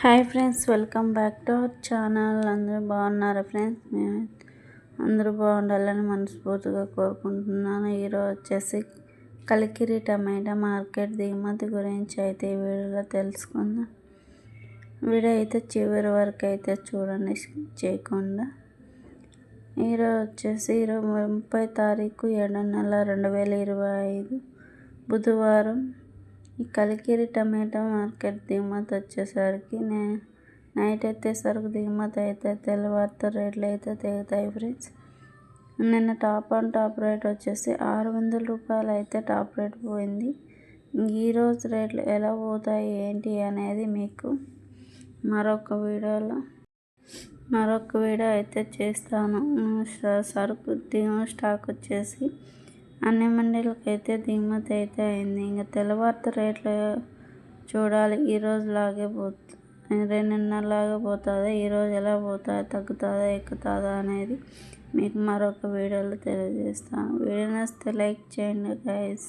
Hi friends welcome back to our channel. అందరూ బాగున్నారా friends? మేము అందరూ బాగుండాలని మనస్ఫూర్తిగా కోరుకుంటున్నాను. ఈరోజు వచ్చేసి కలికిరి టమాటా మార్కెట్ దిగుమతి గురించి అయితే ఈ వీడియోలో తెలుసుకుందాం. వీడియో అయితే చివరి వరకు అయితే చూడండి చేయకుండా. ఈరోజు వచ్చేసి ఇరవై ముప్పై తారీఖు ఏడు నెల రెండు వేల ఇరవై ఐదు బుధవారం ఈ కలికిరి టమాటా మార్కెట్ దిగుమతి వచ్చేసరికి నే నైట్ అయితే సరుకు దిగుమతి అయితే తెల్లవారితో రేట్లు అయితే తెగుతాయి ఫ్రెండ్స్. నిన్న టాప్ అండ్ టాప్ రేట్ వచ్చేసి ఆరు వందల రూపాయలు అయితే టాప్ రేట్ పోయింది. ఈరోజు రేట్లు ఎలా పోతాయి ఏంటి అనేది మీకు మరొక వీడియోలో మరొక వీడియో అయితే చేస్తాను. సరుకు దిగు స్టాక్ వచ్చేసి అన్ని మండీలకైతే అయితే దిగుమతి అయితే అయింది. ఇంకా తెల్లవారితో రేట్లు చూడాలి. ఈరోజు లాగే పోతుంది రెండున్నరలాగా పోతుందా? ఈరోజు ఎలా పోతుందా? తగ్గుతుందా? ఎక్కుతుందా? అనేది మీకు మరొక వీడియోలో తెలియజేస్తాను. వీడియో నచ్చితే లైక్ చేయండి గైస్